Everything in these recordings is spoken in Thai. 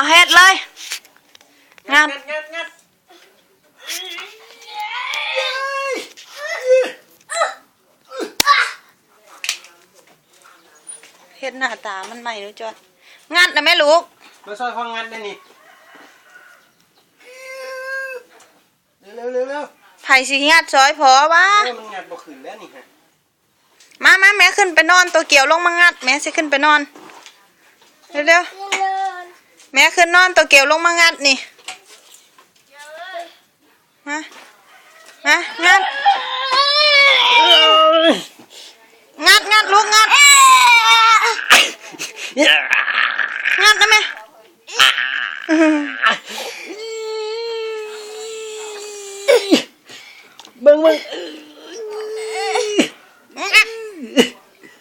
เอาเฮ็ดเลยงานงัดงัดงัดเฮ็ดหน้าตามันใหม่รู้จอยงานนะแม่ลูกมาซอยของงัดได้นี่เร็วเร็วเร็วไผสิงัดซอยพอวะโอ้มันงัดบ่ขึ้นแล้วนี่ฮะมามาแม่ขึ้นไปนอนตัวเกี่ยวลงมางัดแม่สิขึ้นไปนอนเร็วๆ แม่ขึ้นนอนตัวเกี่ยวลงมางัดนี่มามางัด งัดงัดลูกงัด งัดนะแม่เบิ่งเบิ่ง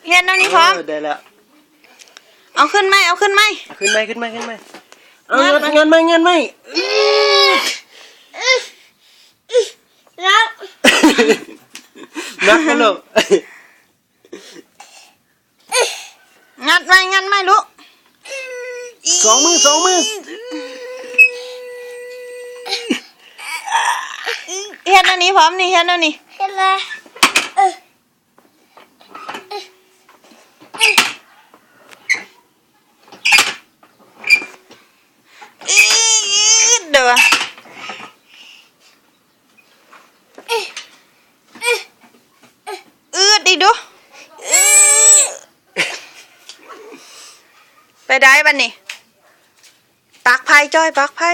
เฮ็ดนั่นนี่พร้อมเได้แล้วเอาขึ้นไหมเอาขึ้นไหมเอาขึ้นไหมขึ้นไหมขึ้นไหม เอางัดงัดไหมงัดไหมแล้วนักกันลูกงัดไหมงัดไหมลูกสองมือสองมือเฮ็ดอันนี้พร้อมนี่เฮ็ดอันนี้เห็นเลย อีดเด้ออืดดิดู ไปได้บันนี่ปักไผ่จ้อยปักไผ่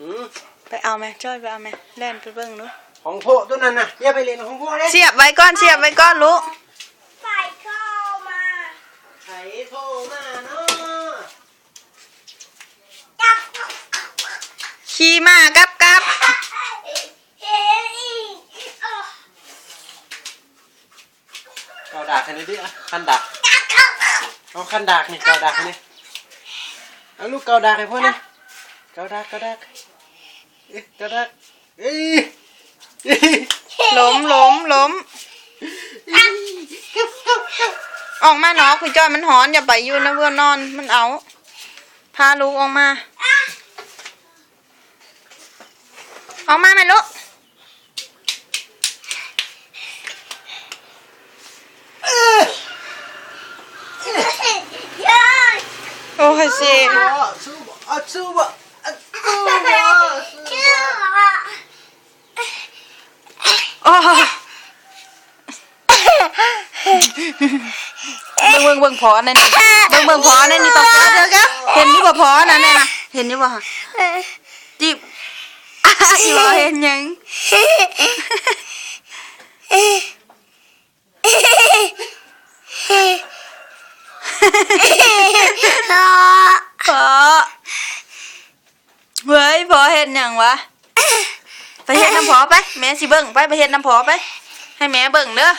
อืมไปเอาไหมจ้อยไปเอาไหมเล่นไปเบิ่งดูของโพตัวนั้นน่ะอย่าไปเล่นของโพเลยเสียบไว้ก่อนเสียบไว้ก่อนลูกใส่เข้ามาไข่โทรมาเนาะจับขี่มากับกับ เฮ้ยเออ เกา ดาคันนี้ดิอะคันดากเอาคันดากนี่เกาดากคันนี้เอาลูกเกาดากให้พ่อนี่เกาดากเกาดากเอ๊ะเกาดากเอ้ยเอ้ยล้มล้มล้มออกมาเนาะคุณจ้อยมันหอนอย่าไปยู่นะเพื่อนนอนมันเอา พาลูกออกมา ออกมาไหมลูก เฮ้ย โอ้ยสิอะสู้บ่อะสู้บ่อะสู้บ่สู้ชื่อว่าโอ้ยเบิ่งเบิ่งเบิ่งพอนั่นนี่เบิ่งเบิ่งพอนั่นนี่ต้องเดี๋ยวก็เห็นอยู่บ่พอนั่นน่ะเห็นอยู่บ่ฮะจิบอีบ่เห็นหยัง พอเฮ้ยพอเห็นหยังวะไปเฮ็ดน้ำพอไปแม่สิเบิ่งไปไปเฮ็ดน้ำพอไป ให้แม่เบิ่งเด้อ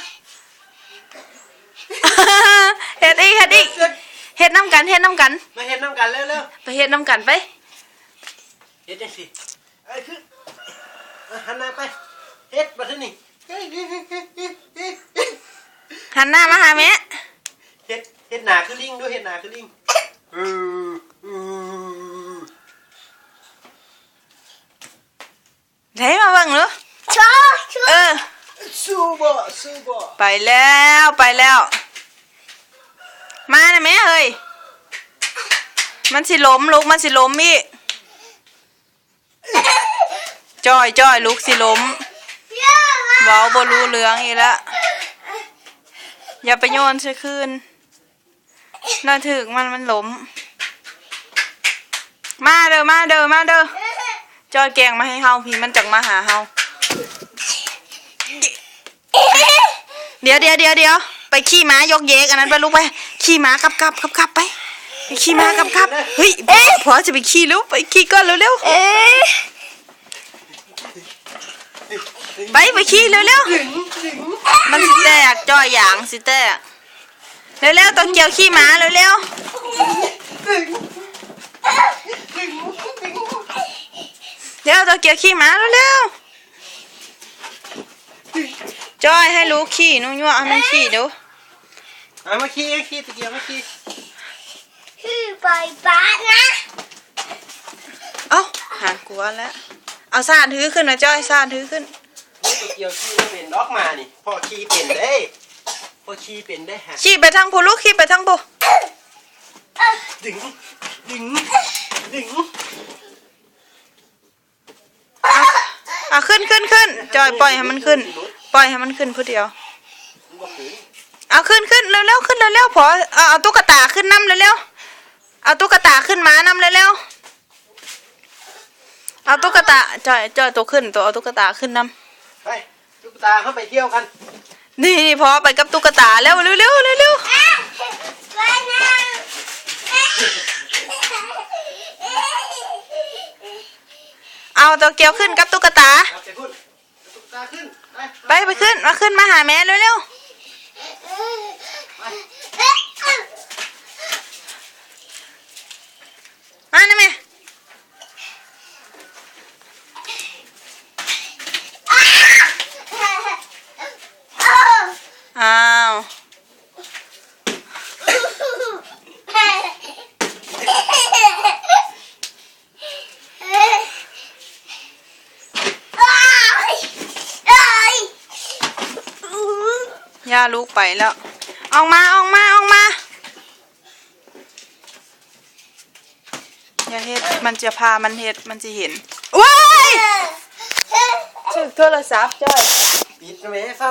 เฮ็ดอีกเฮ็ดอีกเฮ็ดน้ำกันเฮ็ดน้ำกันมาเห็นน้ำกันเร็วเร็วไปเฮ็ดน้ำกันไปเฮ็ดจังสิเอ้ยคืออะหันหน้าไปเฮ็ดบัดนี้เฮ้ยเฮ้ยเฮ้ยเฮ้ยเฮ้ยเฮ้ยเฮ้ยหันหน้ามาหาแม่ เฮ็ดเฮ็ดหน้าคือลิงด้วยเฮ็ดหน้าคือลิงเออเออเฮ้ยมาเบิ่งเด้อชอชอเออสู้บ่สู้บ่ไปแล้วไปแล้ว มานะแม่เฮ้ยมันสิล้มลูกมันสิล้มอีกจ้อยจ้อยลูกสิล้มเยอะละเว้าบ่รู้เรื่องอีกแล้วอย่าไปโยนใส่คืน น่าถึกมันมันล้ม มาเด้อมาเด้อมาเด้อจอยแกงมาให้เฮาพี่มันจักมาหาเฮาเดี๋ยวเดี๋ยวเดี๋ยวเดี๋ยวไปขี่ม้ายกเยกอันนั้นไปลูกไปขี่ม้ากับกับกับกับไปไปขี่ม้ากับกับเฮ้ยพอจะไปขี่ลูกไปขี่ก่อนเร็วเอ๊ะๆไปไปขี่เร็วๆมันสิแตกจอยหยางสิแตก เร็วๆต้องเกี่ยวขี่ม้าเร็วๆเดี๋ยวต้องเกี่ยวขี่ม้าเร็วๆจอยให้ลูกขี่นุ่งยั่วเอามันขี่เดี๋ยวเอามาขี้ขี้ตะเกียบมาขี้คือปล่อยบ้านนะเอ้าหากลัวแล้วเอาซ่านถือขึ้นนะจ้อยซ่านถือขึ้นนี่ตะเกียบขี้ไม่เป็นล็อกมานี่พ่อขี้เป็นเด้ พ่อขี้เป็นได้ฮะขี่ไปทางผู้ลูกขี่ไปทางผู้ดึง ดึง ดึงอะอะขึ้นขึ้นขึ้นจอยปล่อยให้มันขึ้น ปล่อยให้มันขึ้นผู้เดียวมันบ่ขึ้นเอาขึ้นขึ้นเร็วๆขึ้นเร็วๆพอเอาเอาตุ๊กตาขึ้นน้ำเร็วๆเอาตุ๊กตาขึ้นมาน้ำเร็วๆเอาตุ๊กตาจอยจอยตัวขึ้นตัวเอาตุ๊กตาขึ้นน้ไปลูกตาเข้าไปเที่ยวกันำ นี่นี่พอไปกับตุ๊กตาเร็วเร็วเร็วเร็วเร็วบ้านนะเอาตัวเกียวขึ้นกับตุ๊กตาเอาไปพุ่นลูกตาขึ้นไปไปไปขึ้นมาขึ้นมาหาแม่เร็วเร็วมานะแม่อ้าว ย่าลูกไปแล้ว ออกมาออกมาออกมาอย่าเฮ็ดมันจะพามันเฮ็ดมันจะเห็นว้ายถึกโทรศัพท์จ้อย ปิดทำไมให้เฝ้า